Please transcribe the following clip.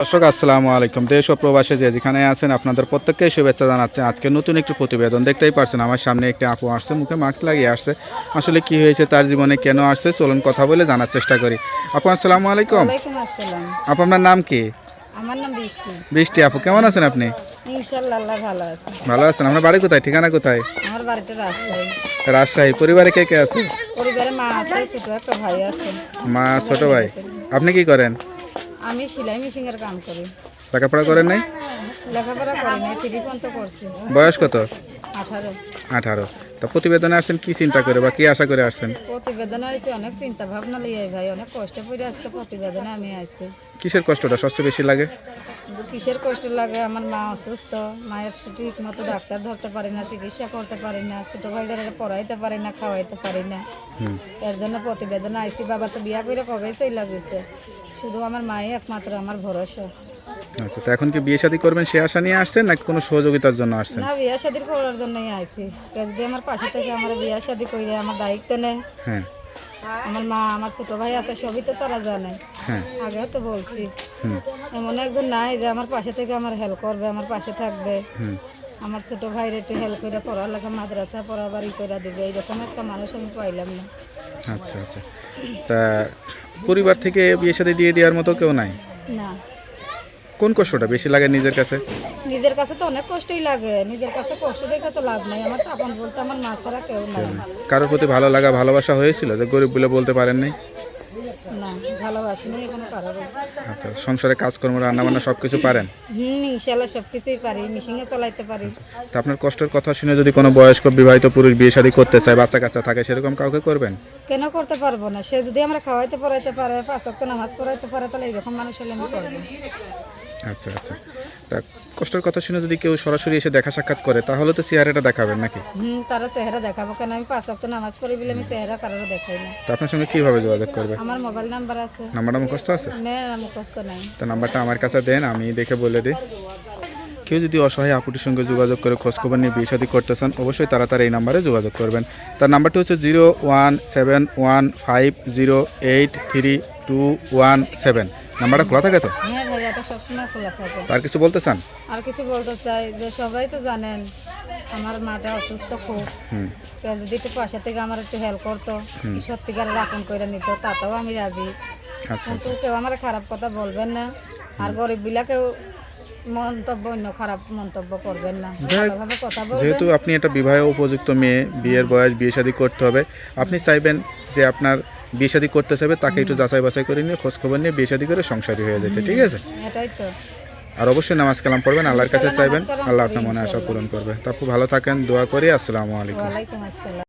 দর্শক আসসালামু আলাইকুম। দেশ ও প্রবাসে যে যেখানে আছেন আপনাদের প্রত্যেককেই শুভেচ্ছা জানাচ্ছে। আজকে নতুন একটি প্রতিবেদন দেখতেই পারছেন। আমার সামনে একটি আপু আসছে মুখে মাস্ক লাগিয়ে আসছে। আসলে কি হয়েছে তার জীবনে কেন আসছে চলুন কথা বলে জানার চেষ্টা করি। আপু আসসালামু আলাইকুম। আপু আপনার নাম কি? আমার নাম বৃষ্টি। বৃষ্টি আপু কেমন আছেন আপনি? ভালো আছে। ভালো আছেন। আপনার বাড়ি কোথায়? ঠিকানা কোথায়? আমার রাজশাহী। রাজশাহী। পরিবারে কে কে আছে? পরিবারে মা আছে ছোট একটা ভাই আছে। মা ছোট ভাই। আপনি কি করেন? আমি সেলাই মেশিনের কাম করি। লেখাপড়া করেন নাই? লেখাপড়া করি নাই থ্রি পর্যন্ত করছি। বয়স কত? আঠারো। আঠারো। তা প্রতিবেদনে আসছেন কি চিন্তা করে বা কি আশা করে আসছেন? প্রতিবেদনে হয়েছে অনেক চিন্তা ভাবনা লিয়ে ভাই অনেক কষ্ট পড়ে আজকে প্রতিবেদনে আমি আইছি। কিসের কষ্টটা সবচেয়ে বেশি লাগে? কিসের কষ্ট লাগে? আমার মা অসুস্থ মায়ের ঠিক মতো ডাক্তার ধরতে পারি না চিকিৎসা করতে পারি না ছোট ভাইদের পড়াইতে পারি না খাওয়াইতে পারি না। এর জন্য প্রতিবেদন আইসি বাবা তো বিয়া করে কবে চলে গেছে। শুধু আমার মাই একমাত্র আমার ভরসা। আচ্ছা তো এখন কি বিয়ে শাদী করবেন সে আশা নিয়ে আসছেন নাকি কোনো সহযোগিতার জন্য আসছেন? না বিয়ে শাদি করার জন্যই আইছি। কেউ যদি আমার পাশে থেকে আমার বিয়ে শাদি করে আমার দায়িত্ব নেয়। হ্যাঁ। আমার মা আমার ছোট ভাই আছে সবই তো তারা জানে। হ্যাঁ। আগেও তো বলছি। এমন একজন নাই যে আমার পাশে থেকে আমার হেল্প করবে আমার পাশে থাকবে। আমার ছোট ভাইয়ের একটু হেল্প করে পড়ার পড়ালেখা মাদ্রাসা পড়াবার ই করে দিবে এইরকম একটা মানুষ আমি পাইলাম না। আচ্ছা আচ্ছা। তা পরিবার থেকে বিয়ে শাদী দিয়ে দেওয়ার মতো কেউ নাই? না। কোন কষ্টটা বেশি লাগে নিজের কাছে? নিজের কাছে তো অনেক কষ্টই লাগে নিজের কাছে কষ্ট দেখে তো লাভ নাই আমার তো আপন বলতে আমার মা ছাড়া কেউ নাই। কারোর প্রতি ভালো লাগা ভালোবাসা হয়েছিল? যে গরিব বলে বলতে পারেন নাই? ভালোবাসি না এখনও পারব আচ্ছা সংসারে কাজকর্ম রান্নাবান্না সব কিছু পারেন? হুম ইনশাল্লাহ সব কিছুই পারি মেশিনে চালাইতে পারি। তা আপনার কষ্টের কথা শুনে যদি কোনো বয়স্ক বিবাহিত পুরুষ বিয়ে শাদী করতে চায় বাচ্চা কাচ্চা থাকে সেরকম কাউকে করবেন? কেন করতে পারব না? সে যদি আমরা খাওয়াইতে পড়াইতে পারে পাঁচ ওয়াক্ত নামাজ পড়াইতে পারে তাহলে এরকম মানুষ হলে আমি করব। আচ্ছা আচ্ছা। তা কষ্টের কথা শুনে যদি কেউ সরাসরি এসে দেখা সাক্ষাৎ করে তাহলে তো চেহারাটা দেখাবেন নাকি? হুম তারা চেহারা দেখাবো কেন? আমি পাঁচ ওয়াক্ত নামাজ পড়ি বলে আমি চেহারা কারোর দেখাই না। তা আপনার সঙ্গে কীভাবে যোগাযোগ করবে? আমার মোবাইল নাম্বার আছে। নাম্বারটা মুখস্থ আছে? নে মুখস্থ নাই। তা নাম্বারটা আমার কাছে দেন আমি দেখে বলে দিই। কেউ যদি অসহায় আপুটির সঙ্গে যোগাযোগ করে খোঁজখবর নিয়ে বিয়ে শাদী করতে চান অবশ্যই তারা তার এই নাম্বারে যোগাযোগ করবেন। তার নাম্বারটি হচ্ছে zero one seven one five zero eight three two one seven. নাম্বারটা খোলা থাকে তো? হ্যাঁ ভাই এটা সবসময় খোলা থাকে। তার কিছু বলতে চান? আর কিছু বলতে চাই যে সবাই তো জানেন আমার মাটা অসুস্থ খুব। হুম। কেউ যদি একটু পাশে থেকে আমার একটু হেল্প করতো সত্যিকারের আপন করে নিত তাতেও আমি রাজি। আচ্ছা কিন্তু কেউ আমার খারাপ কথা বলবেন না আর গরিব বিলাকেও মন্তব্য অন্য খারাপ মন্তব্য করবেন না। ভালোভাবে কথা বলবেন। যেহেতু আপনি একটা বিবাহ উপযুক্ত মেয়ে বিয়ের বয়স বিয়ে শাদী করতে হবে আপনি চাইবেন যে আপনার বিয়ে শাদি করতে চাইবে তাকে একটু যাচাই বাছাই করে নিয়ে খোঁজ খবর নিয়ে বিয়ে শাদী করে সংসারী হয়ে যেতে ঠিক আছে? এটাই তো। আর অবশ্যই নামাজ কালাম পড়বেন আল্লাহর কাছে চাইবেন আল্লাহ আপনার মনে আশা পূরণ করবে। তারপর ভালো থাকেন দোয়া করি আসসালামু আলাইকুম।